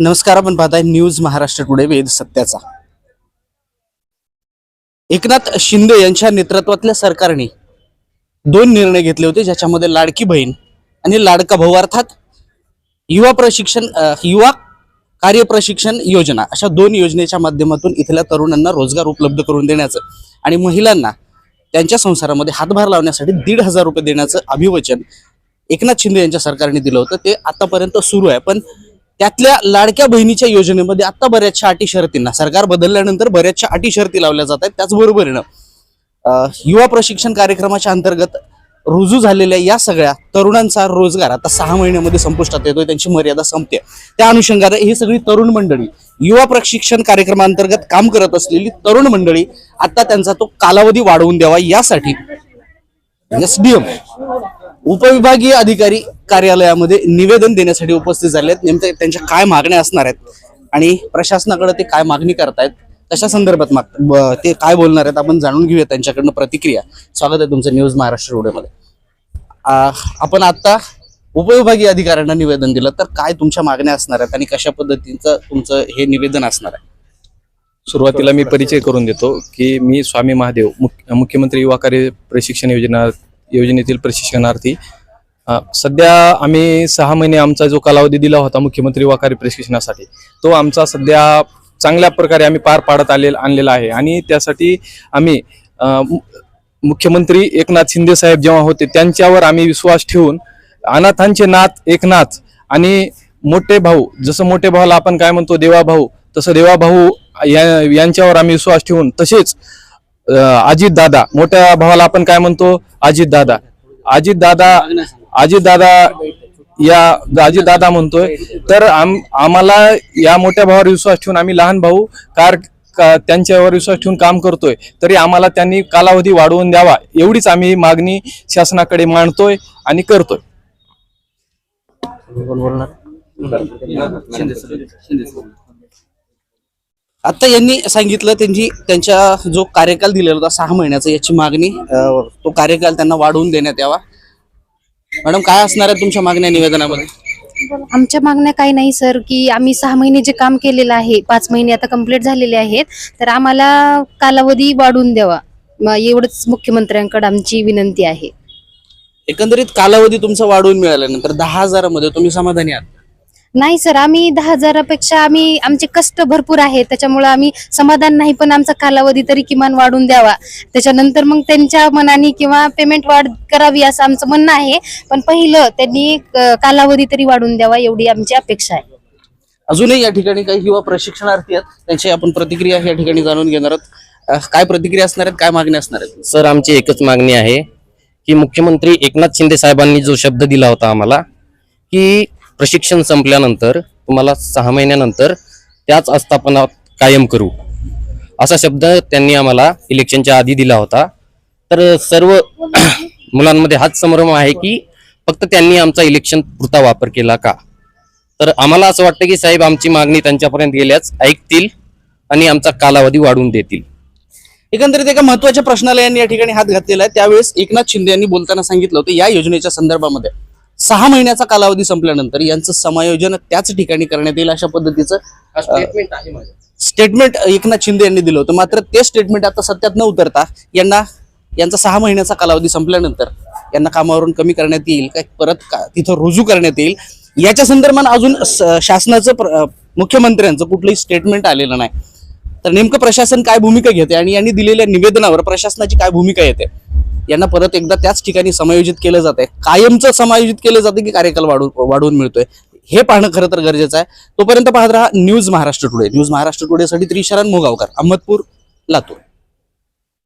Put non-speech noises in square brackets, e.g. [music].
नमस्कार आपण पाहताय न्यूज महाराष्ट्र टुडे वेद सत्याचा. एकनाथ शिंदे यांच्या नेतृत्वातल्या सरकारने दोन निर्णय घेतले होते ज्याच्यामध्ये लाडकी बहीण आणि लाडका भाऊ अर्थात युवा प्रशिक्षण युवा कार्य प्रशिक्षण योजना अशा दोन योजनेच्या माध्यमातून इथल्या तरुणांना रोजगार उपलब्ध करून देण्याचं आणि महिलांना त्यांच्या संसारामध्ये हातभार लावण्यासाठी दीड हजार रुपये देण्याचं अभिवचन एकनाथ शिंदे यांच्या सरकारने दिलं होतं. ते आतापर्यंत सुरू आहे पण त्यातल्या लाडक्या बहिणीच्या योजनेमध्ये आता बऱ्याचशा अटी शर्तींना सरकार बदलल्यानंतर बऱ्याचशा अटी शर्ती लावल्या जात आहेत. त्याचबरोबरीनं युवा प्रशिक्षण कार्यक्रमाच्या अंतर्गत रुजू झालेल्या या सगळ्या तरुणांचा रोजगार आता सहा महिन्यामध्ये संपुष्टात येतोय त्यांची मर्यादा संपते. त्या अनुषंगाने ही सगळी तरुण मंडळी युवा प्रशिक्षण कार्यक्रमांतर्गत काम करत असलेली तरुण मंडळी आता त्यांचा तो कालावधी वाढवून द्यावा यासाठी एसडीएम उपविभागीय अधिकारी कार्यालयामध्ये निवेदन देण्यासाठी उपस्थित झाले आहेत नेमकं त्यांच्या काय मागण्या असणार आहेत आणि प्रशासनाकडे ते काय मागणी करतायत कशा संदर्भात माग ते काय बोलणार आहेत आपण जाणून घेऊया त्यांच्याकडनं प्रतिक्रिया. स्वागत आहे तुमचं न्यूज महाराष्ट्र रोडेमध्ये आपण आता उपविभागीय अधिकाऱ्यांना निवेदन दिलं तर काय तुमच्या मागण्या असणार आहेत आणि कशा पद्धतीचं तुमचं हे निवेदन असणार आहे? सुरुवातीला मी परिचय करून देतो की मी स्वामी महादेव मुख्य मुख्यमंत्री युवा कार्य प्रशिक्षण योजना योजनेतील प्रशिक्षणार्थी. सध्या आम्ही सहा महिने आमचा जो कालावधी दिला होता मुख्यमंत्री वाकारी प्रशिक्षणासाठी तो आमचा सध्या चांगल्या प्रकारे आम्ही पार पाडत आले आणलेला आहे. आणि त्यासाठी आम्ही मुख्यमंत्री एकनाथ शिंदे साहेब जेव्हा होते त्यांच्यावर आम्ही विश्वास ठेवून अनाथांचे नाथ एकनाथ आणि मोठे भाऊ जसं मोठे भावाला आपण काय म्हणतो देवा भाऊ तसं देवा भाऊ या यांच्यावर आम्ही विश्वास ठेवून तसेच अजित दादा. मोठ्या भावाला आपण काय म्हणतो? अजित दादा. अजित दादा अजित दादा या अजित दादा म्हणतोय. तर आम आम्हाला या मोठ्या भावावर विश्वास ठेवून आम्ही लहान भाऊ कार का- त्यांच्यावर विश्वास ठेवून काम करतोय. तरी आम्हाला त्यांनी कालावधी वाढवून द्यावा. एवढीच आम्ही मागणी शासनाकडे मांडतोय आणि करतोय. आता यांनी सांगितलं त्यांची त्यांच्या जो कार्यकाल दिलेला होता सहा महिन्याचा याची मागणी तो कार्यकाल त्यांना वाढवून देण्यात यावा. मॅडम काय असणार आहे तुमच्या मागण्या निवेदनामध्ये? आमच्या मागण्या काही नाही सर की आम्ही सहा महिने जे काम केलेलं आहे पाच महिने आता कंप्लीट झालेले आहेत तर आम्हाला कालावधी वाढवून द्यावा. म एवढंच मुख्यमंत्र्यांकडे आमची विनंती आहे. एकंदरीत कालावधी तुमचा वाढवून मिळाल्यानंतर दहा हजारामध्ये तुम्ही समाधानी आहात. नाही सर आम्ही दहा हजारापेक्षा आम्ही आमचे कष्ट भरपूर आहेत. त्याच्यामुळे आम्ही समाधान नाही पण आमचा कालावधी तरी किमान वाढून द्यावा. त्याच्यानंतर मग त्यांच्या मनाने किंवा पेमेंट वाढ करावी असं आमचं म्हणणं आहे. पण पहिलं त्यांनी अं, कालावधी तरी वाढून द्यावा एवढी आमची अपेक्षा आहे. अजूनही या ठिकाणी काही युवा प्रशिक्षणार्थी आहेत? त्यांची आपण प्रतिक्रिया या ठिकाणी जाणून घेणार आहोत. अं, काय प्रतिक्रिया असणार आहेत काय मागण्या असणार आहेत? सर आमची एकच मागणी आहे की मुख्यमंत्री एकनाथ शिंदे साहेबांनी जो शब्द दिला होता आम्हाला की प्रशिक्षण संपल्यानंतर तुम्हाला सहा महिन्यानंतर त्याच आस्थापना कायम करू. असा शब्द त्यांनी आम्हाला इलेक्शनच्या आधी दिला होता. तर सर्व [clears throat] मुलांमध्ये हाच संभ्रम आहे की फक्त त्यांनी आमचा इलेक्शन पुरता वापर केला का? तर आम्हाला असं वाटतं की साहेब आमची मागणी त्यांच्यापर्यंत गेल्याच ऐकतील आणि आमचा कालावधी वाढवून देतील. एकंदरीत एका महत्त्वाच्या प्रश्नाला यांनी या ठिकाणी हात घातलेला आहे. त्यावेळेस एकनाथ शिंदे यांनी बोलताना सांगितलं होतं या योजनेच्या संदर्भामध्ये. सहा महिन्याचा कालावधी संपल्यानंतर यांचं समायोजन त्याच ठिकाणी करण्यात येईल अशा पद्धतीचं स्टेटमेंट आहे माझं स्टेटमेंट एकनाथ शिंदे यांनी दिलं होतं. मात्र ते स्टेटमेंट आता सत्यात न उतरता यांना यांचा सहा महिन्याचा कालावधी संपल्यानंतर यांना कामावरून कमी करण्यात येईल काय परत का तिथं रुजू करण्यात येईल. याच्या संदर्भात अजून शासनाचं मुख्यमंत्र्यांचं कुठलंही स्टेटमेंट आलेलं नाही. तर नेमकं प्रशासन काय भूमिका घेते आणि यांनी दिलेल्या निवेदनावर प्रशासनाची काय भूमिका येते? यांना परत एकदा त्याच ठिकाणी समायोजित केलं जात आहे कायमचं समायोजित केलं जातं की कार्यकाल वाढवून वाढवून मिळतोय. हे पाहणं खरं तर गरजेचं आहे. तोपर्यंत पाहत राहा news Maharashtra today. News Maharashtra टुडेसाठी Trisharan मोगावकर Ahmadpur Latur.